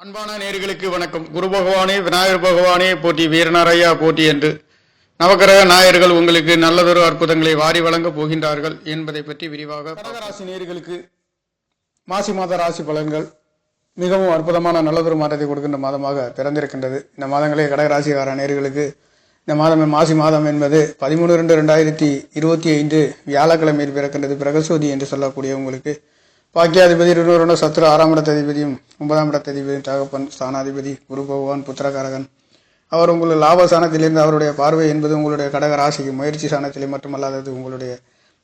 அன்பான நேர்களுக்கு வணக்கம். குரு பகவானே விநாயகர் பகவானே போட்டி வீரநாரையா போட்டி என்று நவக்கிரக நாயர்கள் உங்களுக்கு நல்லதொரு அற்புதங்களை வாரி வழங்கப் போகின்றார்கள் என்பதை பற்றி விரிவாக கடகராசி நேர்களுக்கு மாசி மாத ராசி பலன்கள் மிகவும் அற்புதமான நல்லதொரு மாற்றத்தை கொடுக்கின்ற மாதமாக பிறந்திருக்கின்றது இந்த மாதங்களே கடகராசிக்கார நேர்களுக்கு இந்த மாதம் மாசி மாதம் என்பது பதிமூணு ரெண்டு ரெண்டாயிரத்தி இருபத்தி ஐந்து வியாழக்கிழமையில் பிறக்கின்றது. பிரகசோதி என்று சொல்லக்கூடிய உங்களுக்கு பாக்கியாதிபதி இருநூறு சத்ரு ஆறாம் இடத்ததிபதியும் ஒன்பதாம் இடத்ததிபதியும் தகப்பன் ஸ்தானாதிபதி குரு பகவான் புத்திரகாரகன். அவர் உங்கள் லாப ஸ்தானத்திலிருந்து அவருடைய பார்வை என்பது உங்களுடைய கடக ராசிக்கு முயற்சி ஸ்தானத்திலே மட்டுமல்லாதது உங்களுடைய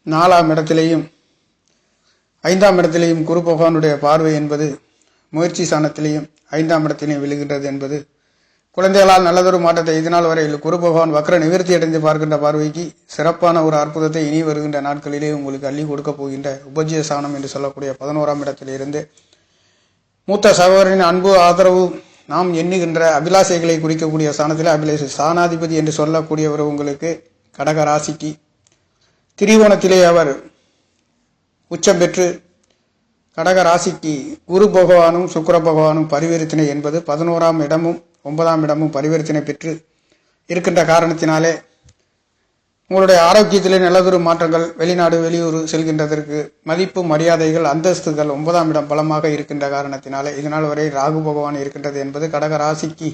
நாலாம் இடத்திலேயும் ஐந்தாம் இடத்திலேயும் குரு பகவானுடைய பார்வை என்பது முயற்சி ஸ்தானத்திலேயும் ஐந்தாம் இடத்திலேயும் விழுகின்றது என்பது குழந்தைகளால் நல்லதொரு மாற்றத்தை இதனால் வரையில் குரு பகவான் வக்ர நிவர்த்தி அடைந்து பார்க்கின்ற பார்வைக்கு சிறப்பான ஒரு அற்புதத்தை இனி வருகின்ற நாட்களிலே உங்களுக்கு அள்ளி கொடுக்க போகின்ற உபஜய சாணம் என்று சொல்லக்கூடிய பதினோராம் இடத்திலிருந்து. மூத்த சகோதரனின் அன்பு ஆதரவு நாம் எண்ணுகின்ற அபிலாஷைகளை குறிக்கக்கூடிய ஸ்தானத்தில் அபிலாஷை சாணாதிபதி என்று சொல்லக்கூடியவர் உங்களுக்கு கடக ராசிக்கு. திரிகோணத்திலே அவர் உச்சம் பெற்று கடக ராசிக்கு குரு பகவானும் சுக்கர பகவானும் பரிவர்த்தனை என்பது பதினோராம் இடமும் ஒன்பதாம் இடமும் பரிவர்த்தனை பெற்று இருக்கின்ற காரணத்தினாலே உங்களுடைய ஆரோக்கியத்திலே நல்லதொரு மாற்றங்கள் வெளிநாடு வெளியூர் செல்கின்றதற்கு மதிப்பு மரியாதைகள் அந்தஸ்துகள் ஒன்பதாம் இடம் பலமாக இருக்கின்ற காரணத்தினாலே இதனால் வரை ராகு பகவான் இருக்கின்றது என்பது கடக ராசிக்கு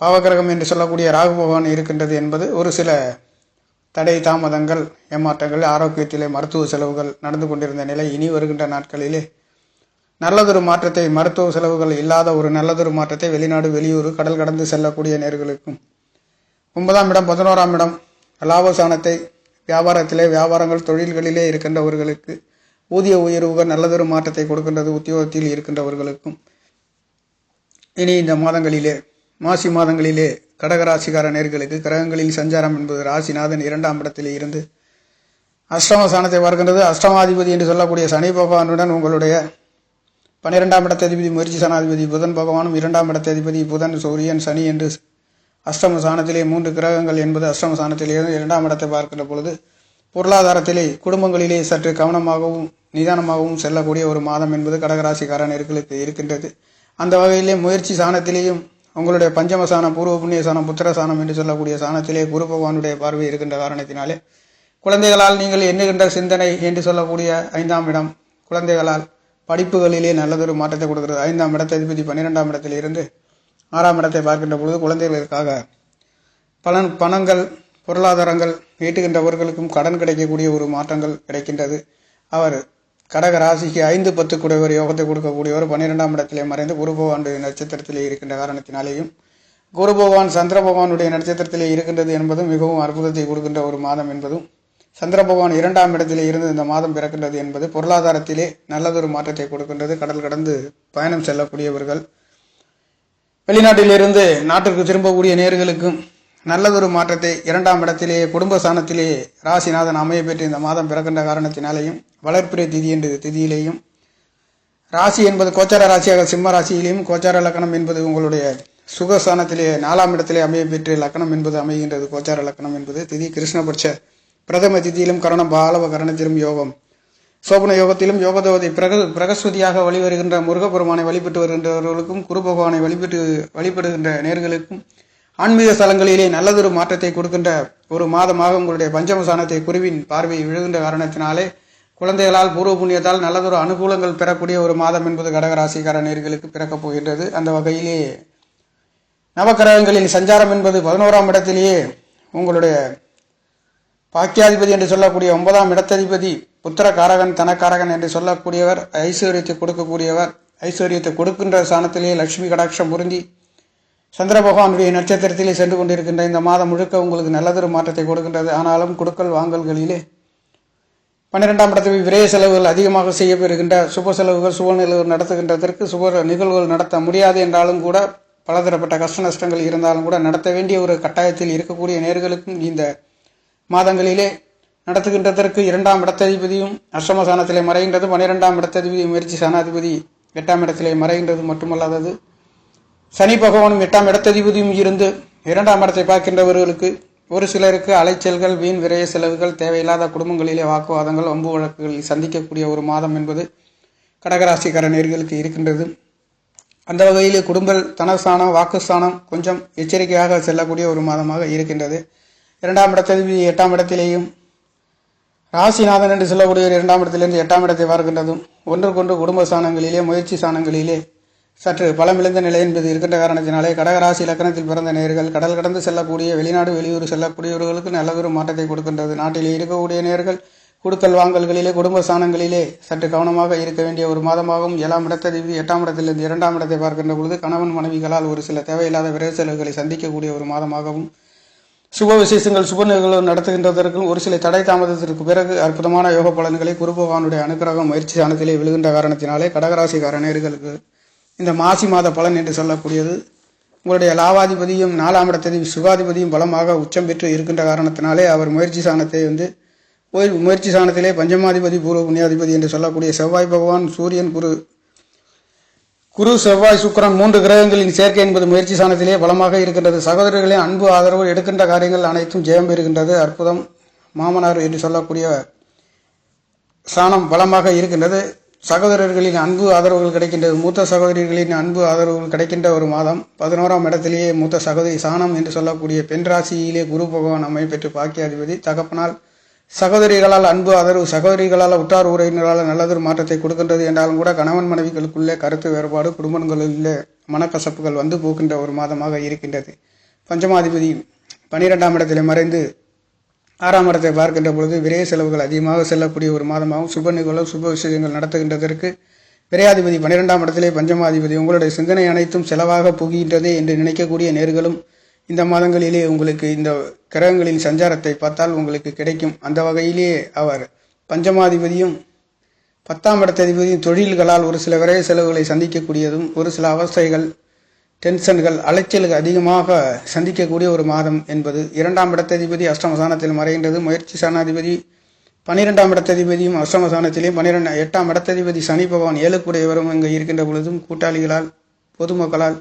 பாவகிரகம் என்று சொல்லக்கூடிய ராகு பகவான் இருக்கின்றது என்பது ஒரு சில தடை தாமதங்கள் ஏமாற்றங்கள் ஆரோக்கியத்திலே மருத்துவ செலவுகள் நடந்து கொண்டிருந்த நிலை இனி வருகின்ற நாட்களிலே நல்லதொரு மாற்றத்தை மருத்துவ செலவுகள் இல்லாத ஒரு நல்லதொரு மாற்றத்தை வெளிநாடு வெளியூர் கடல் கடந்து செல்லக்கூடிய நேர்களுக்கும். ஒன்பதாம் இடம் பதினோராம் இடம் லாபசானத்தை வியாபாரத்திலே வியாபாரங்கள் தொழில்களிலே இருக்கின்றவர்களுக்கு ஊதிய உயர்வுகள் நல்லதொரு மாற்றத்தை கொடுக்கின்றது உத்தியோகத்தில் இருக்கின்றவர்களுக்கும். இனி இந்த மாதங்களிலே மாசி மாதங்களிலே கடகராசிக்கார நேர்களுக்கு கிரகங்களில் சஞ்சாரம் என்பது ராசிநாதன் இரண்டாம் இடத்திலே இருந்து அஷ்டம வருகின்றது பார்க்கின்றது. அஷ்டமாதிபதி என்று சொல்லக்கூடிய சனி பகவானுடன் உங்களுடைய பன்னிரெண்டாம் இடத்ததிபதி முயற்சி சனாதிபதி புதன் பகவானும் இரண்டாம் இடத்ததிபதி புதன் சூரியன் சனி என்று அஷ்டம சாணத்திலே மூன்று கிரகங்கள் என்பது அஷ்டம ஸ்தானத்திலே இரண்டாம் இடத்தை பார்க்கின்ற பொழுது பொருளாதாரத்திலே குடும்பங்களிலே சற்று கவனமாகவும் நிதானமாகவும் செல்லக்கூடிய ஒரு மாதம் என்பது கடகராசிக்காரர்களுக்கு இருக்கின்றது. அந்த வகையிலே முயற்சி சாணத்திலேயும் உங்களுடைய பஞ்சம சாணம் பூர்வ புண்ணிய சாணம் புத்திர சாணம் என்று சொல்லக்கூடிய சாணத்திலே குரு பகவானுடைய பார்வை இருக்கின்ற காரணத்தினாலே குழந்தைகளால் நீங்கள் எண்ணுகின்ற சிந்தனை என்று சொல்லக்கூடிய ஐந்தாம் இடம் குழந்தைகளால் படிப்புகளிலே நல்லதொரு மாற்றத்தை கொடுக்கிறது. ஐந்தாம் இடத்ததிபதி பன்னிரெண்டாம் இடத்தில் இருந்து ஆறாம் இடத்தை பார்க்கின்ற பொழுது குழந்தைகளுக்காக பலன் பணங்கள் பொருளாதாரங்கள் ஈட்டுகின்றவர்களுக்கும் கடன் கிடைக்கக்கூடிய ஒரு மாற்றங்கள் கிடைக்கின்றது. அவர் கடக ராசிக்கு ஐந்து பத்து கூடியவர் யோகத்தை கொடுக்கக்கூடியவர் பன்னிரெண்டாம் இடத்திலே மறைந்து குரு பகவானுடைய நட்சத்திரத்திலே இருக்கின்ற காரணத்தினாலேயும் குரு பகவான் சந்திர பகவானுடைய நட்சத்திரத்திலே இருக்கின்றது என்பதும் மிகவும் அற்புதத்தை கொடுக்கின்ற ஒரு மாதம் என்பதும் சந்திர பகவான் இரண்டாம் இடத்திலே இருந்து இந்த மாதம் பிறக்கின்றது என்பது பொருளாதாரத்திலே நல்லதொரு மாற்றத்தை கொடுக்கின்றது. கடல் கடந்து பயணம் செல்லக்கூடியவர்கள். வெளிநாட்டிலிருந்து நாட்டிற்கு திரும்பக்கூடிய நேர்களுக்கும் நல்லதொரு மாற்றத்தை இரண்டாம் இடத்திலே குடும்ப ஸ்தானத்திலே ராசிநாதன் அமைய பெற்று இந்த மாதம் பிறக்கின்ற காரணத்தினாலேயும் வளர்ப்பிறை திதி என்ற திதியிலேயும் ராசி என்பது கோச்சார ராசியாக சிம்ம ராசியிலேயும் கோச்சார லக்கணம் என்பது உங்களுடைய சுகஸ்தானத்திலே நாலாம் இடத்திலே அமைய பெற்று லக்கணம் என்பது அமைகின்றது. கோச்சார லக்கணம் என்பது திதி கிருஷ்ணபட்ச பிரதம திதியிலும் கரணம் பாலவ கரணத்திலும் யோகம். சோபன யோகத்திலும் யோகதோதை பிரக பிரகஸ்வதியாக வழிவருகின்ற முருகபெருமானை வழிபட்டு வருகின்றவர்களுக்கும் குரு பகவானை வழிபட்டு வழிபடுகின்ற நேர்களுக்கும் ஆன்மீக ஸ்தலங்களிலே நல்லதொரு மாற்றத்தை கொடுக்கின்ற ஒரு மாதமாக உங்களுடைய பஞ்சமசானத்தை குருவின் பார்வை விழுகின்ற காரணத்தினாலே குழந்தைகளால் பூர்வ புண்ணியத்தால் நல்லதொரு அனுகூலங்கள் பெறக்கூடிய ஒரு மாதம் என்பது கடகராசிக்கார நேர்களுக்கு பிறக்கப் போகின்றது. அந்த வகையிலே நவக்கிரகங்களின் சஞ்சாரம் என்பது பதினோராம் இடத்திலேயே உங்களுடைய பாக்கியாதிபதி என்று சொல்லக்கூடிய ஒன்பதாம் இடத்ததிபதி புத்திர காரகன் தனக்காரகன் என்று சொல்லக்கூடியவர் ஐஸ்வர்யத்தை கொடுக்கக்கூடியவர். ஐஸ்வர்யத்தை கொடுக்கின்ற ஸ்தானத்திலேயே லட்சுமி கடாட்சம் பொருந்தி சந்திர பகவானுடைய நட்சத்திரத்திலே சென்று கொண்டிருக்கின்ற இந்த மாதம் முழுக்க உங்களுக்கு நல்லதொரு மாற்றத்தை கொடுக்கின்றது. ஆனாலும் கொடுக்கல் வாங்கல்களிலே பன்னிரெண்டாம் இடத்தில் விரைய செலவுகள் அதிகமாக செய்யப்பெறுகின்ற சுப செலவுகள் சுப நிலவுகள் நடத்துகின்றதற்கு சுப நிகழ்வுகள் நடத்த முடியாது என்றாலும் கூட பலதரப்பட்ட கஷ்ட நஷ்டங்கள் இருந்தாலும் கூட நடத்த வேண்டிய ஒரு கட்டாயத்தில் இருக்கக்கூடிய நேர்களுக்கும் இந்த மாதங்களிலே நடத்துகின்றதற்கு இரண்டாம் இடத்ததிபதியும் அஷ்டமசானத்திலே மறைகின்றது பன்னிரெண்டாம் இடத்ததிபதி முயற்சி சானாதிபதி எட்டாம் இடத்திலே மறைகின்றது மட்டுமல்லாதது சனி பகவானும் எட்டாம் இடத்ததிபதியும் இருந்து இரண்டாம் இடத்தை பார்க்கின்றவர்களுக்கு ஒரு சிலருக்கு அலைச்சல்கள் வீண் விரைய செலவுகள் தேவையில்லாத குடும்பங்களிலே வாக்குவாதங்கள் வம்பு வழக்குகளில் சந்திக்கக்கூடிய ஒரு மாதம் என்பது கடகராசிக்காரநேர்களுக்கு இருக்கின்றது. அந்த வகையிலே குடும்ப தனஸ்தானம் வாக்குஸ்தானம் கொஞ்சம் எச்சரிக்கையாக செல்லக்கூடிய ஒரு மாதமாக இருக்கின்றது. இரண்டாம் இடத்தில் எட்டாம் இடத்திலேயும் ராசிநாதன் என்று சொல்லக்கூடியவர் இரண்டாம் இடத்திலிருந்து எட்டாம் இடத்தை பார்க்கின்றதும் ஒன்றுக்கொன்று குடும்ப ஸ்தானங்களிலே முயற்சி ஸ்தானங்களிலே சற்று பலமிழந்த நிலை என்பது இருக்கின்ற காரணத்தினாலே கடகராசி இலக்கணத்தில் பிறந்த நேர்கள் கடல் கடந்து செல்லக்கூடிய வெளிநாடு வெளியூர் செல்லக்கூடியவர்களுக்கு நல்லதொரு மாற்றத்தை கொடுக்கின்றது. நாட்டிலே இருக்கக்கூடிய நேர்கள் கொடுக்கல் வாங்கல்களிலே குடும்ப ஸ்தானங்களிலே சற்று கவனமாக இருக்க வேண்டிய ஒரு மாதமாகவும் ஏழாம் இடத்ததிபதி எட்டாம் இடத்திலிருந்து இரண்டாம் இடத்தை பார்க்கின்ற பொழுது கணவன் மனைவிகளால் ஒரு சில தேவையில்லாத விரைவு செலவுகளை சந்திக்கக்கூடிய ஒரு மாதமாகவும் சுப விசேஷங்கள் சுப நிகழ்வு நடத்துகின்றதற்கும் ஒரு சில தடை தாமதத்திற்கு பிறகு அற்புதமான யோக பலன்களை குரு பகவானுடைய அனுக்கிரகம் முயற்சி சாணத்திலே விழுகின்ற காரணத்தினாலே கடகராசிக்கார நேர்களுக்கு இந்த மாசி மாத பலன் என்று சொல்லக்கூடியது. உங்களுடைய லாவாதிபதியும் நாலாம் இடத்ததியும் சுகாதிபதியும் பலமாக உச்சம் பெற்று இருக்கின்ற காரணத்தினாலே அவர் முயற்சி சாணத்தை வந்து முயற்சி சாணத்திலே பஞ்சமாதிபதி பூர்வ புண்ணியாதிபதி என்று சொல்லக்கூடிய செவ்வாய் பகவான் சூரியன் குரு குரு செவ்வாய் சுக்கரன் மூன்று கிரகங்களின் சேர்க்கை என்பது முயற்சி சாணத்திலே பலமாக இருக்கின்றது. சகோதரர்களின் அன்பு ஆதரவு எடுக்கின்ற காரியங்கள் அனைத்தும் ஜெயம் பெறுகின்றது. அற்புதம் மாமனார் என்று சொல்லக்கூடிய சாணம் பலமாக இருக்கின்றது. சகோதரர்களின் அன்பு ஆதரவுகள் கிடைக்கின்றது. மூத்த சகோதரிகளின் அன்பு ஆதரவுகள் கிடைக்கின்ற ஒரு மாதம். பதினோராம் இடத்திலேயே மூத்த சகோதரி சாணம் என்று சொல்லக்கூடிய பெண் ராசியிலே குரு பகவான் அம்மை பெற்று பாக்கியாதிபதி. தகப்பனால் சகோதரிகளால் அன்பு ஆதரவு சகோதரிகளால் உற்றார் உறவினரால் நல்லதொரு மாற்றத்தை கொடுக்கின்றது என்றாலும் கூட கணவன் மனைவிகளுக்குள்ளே கருத்து வேறுபாடு குடும்பங்களிலே மனக்கசப்புகள் வந்து போகின்ற ஒரு மாதமாக இருக்கின்றது. பஞ்சமாதிபதி பனிரெண்டாம் இடத்திலே மறைந்து ஆறாம் இடத்தை பார்க்கின்ற பொழுது விரைய செலவுகள் அதிகமாக செல்லக்கூடிய ஒரு மாதமாகவும் சுப நிகழ்வு சுப விஷயங்கள் நடத்துகின்றதற்கு விரையாதிபதி பன்னிரெண்டாம் இடத்திலே பஞ்சமாதிபதி. உங்களுடைய சிந்தனை அனைத்தும் செலவாக புகின்றதே என்று நினைக்கக்கூடிய நேர்களும் இந்த மாதங்களிலே உங்களுக்கு இந்த கிரகங்களின் சஞ்சாரத்தை பார்த்தால் உங்களுக்கு கிடைக்கும். அந்த வகையிலே அவர் பஞ்சமாதிபதியும் பத்தாம் இடத்ததிபதியும் தொழில்களால் ஒரு சில விரைய செலவுகளை சந்திக்கக்கூடியதும் ஒரு சில அவஸ்தைகள் டென்ஷன்கள் அலைச்சலுக்கு அதிகமாக சந்திக்கக்கூடிய ஒரு மாதம் என்பது இரண்டாம் இடத்ததிபதி அஷ்டமசானத்தில் மறைகின்றது. முயற்சி சாணாதிபதி பன்னிரெண்டாம் இடத்ததிபதியும் அஷ்டமசானத்திலே பன்னிரெண்டு எட்டாம் இடத்ததிபதி சனி பகவான் ஏழுக்குடையவரும் இங்கு இருக்கின்ற பொழுதும் கூட்டாளிகளால் பொதுமக்களால்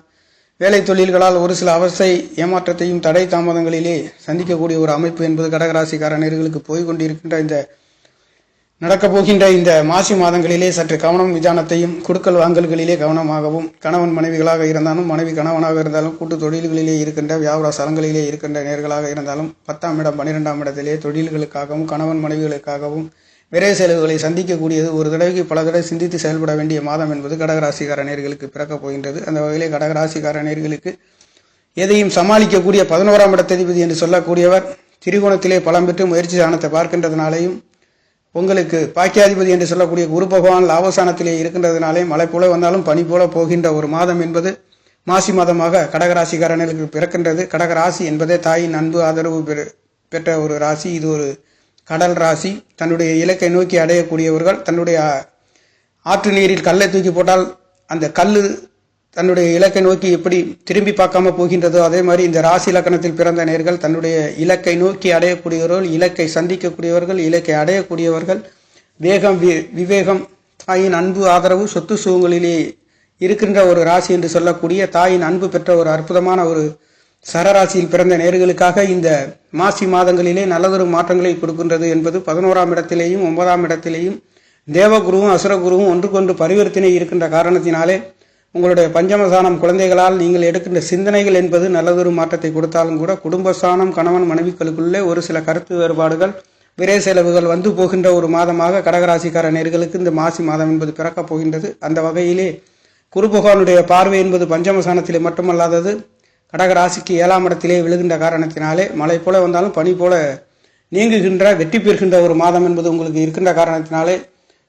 வேலை தொழில்களால் ஒரு சில அவஸ்தை ஏமாற்றத்தையும் தடை தாமதங்களிலே சந்திக்கக்கூடிய ஒரு அமைப்பு என்பது கடகராசிக்காரர்களுக்கு போய் கொண்டிருக்கின்ற இந்த நடக்கப் போகின்ற இந்த மாசி மாதங்களிலே சற்று கவனம் விதானத்தையும் குடுக்கல் வாங்கல்களிலே கவனமாகவும் கணவன் மனைவிகளாக இருந்தாலும் மனைவி கணவனாக இருந்தாலும் கூட்டு தொழில்களிலே இருக்கின்ற வியாபார ஸ்தலங்களிலே இருக்கின்ற நேர்களாக இருந்தாலும் பத்தாம் இடம் பன்னிரெண்டாம் இடத்திலே தொழில்களுக்காகவும் கணவன் மனைவிகளுக்காகவும் விரை செலவுகளை சந்திக்கக்கூடியது. ஒரு தடவைக்கு பல தடவை சிந்தித்து செயல்பட வேண்டிய மாதம் என்பது கடகராசிக்கார நேர்களுக்கு பிறக்கப் போகின்றது. அந்த வகையிலே கடகராசிக்கார நேர்களுக்கு எதையும் சமாளிக்கக்கூடிய பதினோராம் இடத்ததிபதி என்று சொல்லக்கூடியவர் திரிகோணத்திலே பலம் பெற்று முயற்சி சாணத்தை பார்க்கின்றதுனாலேயும் உங்களுக்கு பாக்கியாதிபதி என்று சொல்லக்கூடிய குரு பகவான் லாபசானத்திலே இருக்கின்றதுனாலே மழை போல வந்தாலும் பனி போல போகின்ற ஒரு மாதம் என்பது மாசி மாதமாக கடகராசிக்காரர்களுக்கு பிறக்கின்றது. கடகராசி என்பதே தாயின் அன்பு ஆதரவு பெற்ற ஒரு ராசி. இது ஒரு கடல் ராசி தன்னுடைய இலக்கை நோக்கி அடையக்கூடியவர்கள் தன்னுடைய ஆற்று நீரில் கல்லை தூக்கி போட்டால் அந்த கல் தன்னுடைய இலக்கை நோக்கி எப்படி திரும்பி பார்க்காம போகின்றதோ அதே மாதிரி இந்த ராசி இலக்கணத்தில் பிறந்த நேர்கள் தன்னுடைய இலக்கை நோக்கி அடையக்கூடியவர்கள் இலக்கை சந்திக்கக்கூடியவர்கள் இலக்கை அடையக்கூடியவர்கள் வேகம் வி- விவேகம் தாயின் அன்பு ஆதரவு சொத்து சுகங்களிலே இருக்கின்ற ஒரு ராசி என்று சொல்லக்கூடிய தாயின் அன்பு பெற்ற ஒரு அற்புதமான ஒரு சரராசியில் பிறந்த நேர்களுக்காக இந்த மாசி மாதங்களிலே நல்லதொரு மாற்றங்களை கொடுக்கின்றது என்பது பதினோராம் இடத்திலேயும் ஒன்பதாம் இடத்திலேயும் தேவகுருவும் அசுரகுருவும் ஒன்றுக்கொன்று பரிவர்த்தனை இருக்கின்ற காரணத்தினாலே உங்களுடைய பஞ்சமசானம் குழந்தைகளால் நீங்கள் எடுக்கின்ற சிந்தனைகள் என்பது நல்லதொரு மாற்றத்தை கொடுத்தாலும் கூட குடும்பஸ்தானம் கணவன் மனைவிகளுக்குள்ளே ஒரு சில கருத்து வேறுபாடுகள் விரை செலவுகள் வந்து போகின்ற ஒரு மாதமாக கடகராசிக்கார நேர்களுக்கு இந்த மாசி மாதம் என்பது பிறக்கப் போகின்றது. அந்த வகையிலே குரு பகவானுடைய பார்வை என்பது பஞ்சமசானத்திலே மட்டுமல்லாதது கடகராசிக்கு ஏழாம் இடத்திலே விழுகின்ற காரணத்தினாலே மழை போல வந்தாலும் பனி போல நீங்குகின்ற வெற்றி பெறுகின்ற ஒரு மாதம் என்பது உங்களுக்கு இருக்கின்ற காரணத்தினாலே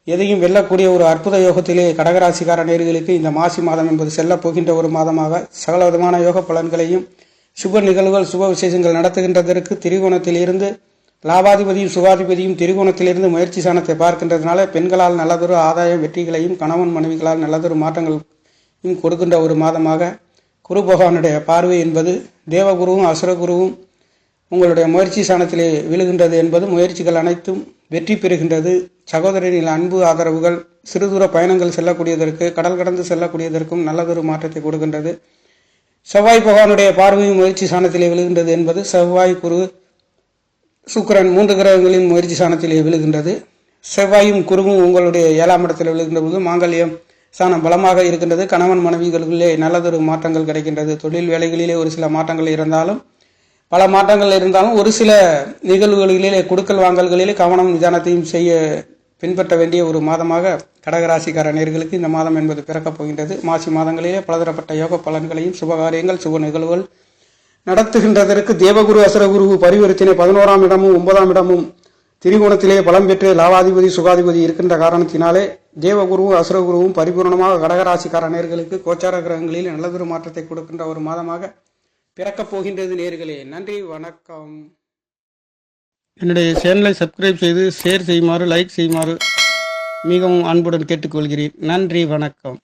எதையும் வெல்லக்கூடிய ஒரு அற்புத யோகத்திலே கடகராசிக்கார நேர்களுக்கு இந்த மாசி மாதம் என்பது செல்லப் போகின்ற ஒரு மாதமாக சகல விதமான யோக பலன்களையும் சுப நிகழ்வுகள் சுப விசேஷங்கள் நடத்துகின்றதற்கு திரிகோணத்திலிருந்து லாபாதிபதியும் சுகாதிபதியும் திரிகோணத்திலிருந்து முயற்சி சாணத்தை பார்க்கின்றதுனால பெண்களால் நல்லதொரு ஆதாயம் வெற்றிகளையும் கணவன் மனைவிகளால் நல்லதொரு மாற்றங்களையும் கொடுக்கின்ற ஒரு மாதமாக குரு பகவானுடைய பார்வை என்பது தேவகுருவும் அசுரகுருவும் உங்களுடைய முயற்சி சாணத்திலே விழுகின்றது என்பது முயற்சிகள் அனைத்தும் வெற்றி பெறுகின்றது. சகோதரரின் அன்பு ஆதரவுகள் சிறுதூர பயணங்கள் செல்லக்கூடியதற்கு கடல் கடந்து செல்லக்கூடியதற்கும் நல்லதொரு மாற்றத்தை கொடுக்கின்றது. செவ்வாய் பகவானுடைய பார்வையும் முயற்சி சாணத்திலே விழுகின்றது என்பது செவ்வாய் குரு சுக்கரன் மூன்று கிரகங்களின் முயற்சி சாணத்திலே விழுகின்றது. செவ்வாயும் குருவும் உங்களுடைய ஏழாம் இடத்தில் விழுகின்ற போது மாங்கல்யம் சாணம் பலமாக இருக்கின்றது. கணவன் மனைவிகளுக்குள்ளே நல்லதொரு மாற்றங்கள் கிடைக்கின்றது. தொழில் வேலைகளிலே ஒரு சில மாற்றங்கள் இருந்தாலும் பல மாற்றங்கள் இருந்தாலும் ஒரு சில நிகழ்வுகளிலே கொடுக்கல் வாங்கல்களிலே கவனம் நிதானத்தையும் செய்ய பின்பற்ற வேண்டிய ஒரு மாதமாக கடகராசிக்கார நேர்களுக்கு இந்த மாதம் என்பது பிறக்கப் போகின்றது. மாசி மாதங்களிலே பலதரப்பட்ட யோக பலன்களையும் சுபகாரியங்கள் சுப நிகழ்வுகள் நடத்துகின்றதற்கு தேவகுரு அசரகுரு பரிவர்த்தனை பதினோராம் இடமும் ஒன்பதாம் இடமும் திரிகோணத்திலே பலம் பெற்று லாவாதிபதி சுகாதிபதி இருக்கின்ற காரணத்தினாலே தேவகுருவும் அசுரகுருவும் பரிபூர்ணமாக கடகராசிக்கார நேர்களுக்கு கோச்சார கிரகங்களில் நல்லதொரு மாற்றத்தை கொடுக்கின்ற ஒரு மாதமாக பிறக்கப் போகின்றது நேர்களே. நன்றி வணக்கம். என்னுடைய சேனலை சப்ஸ்கிரைப் செய்து ஷேர் செய்யுமாறு லைக் செய்யுமாறு மிகவும் அன்புடன் கேட்டுக்கொள்கிறேன். நன்றி வணக்கம்.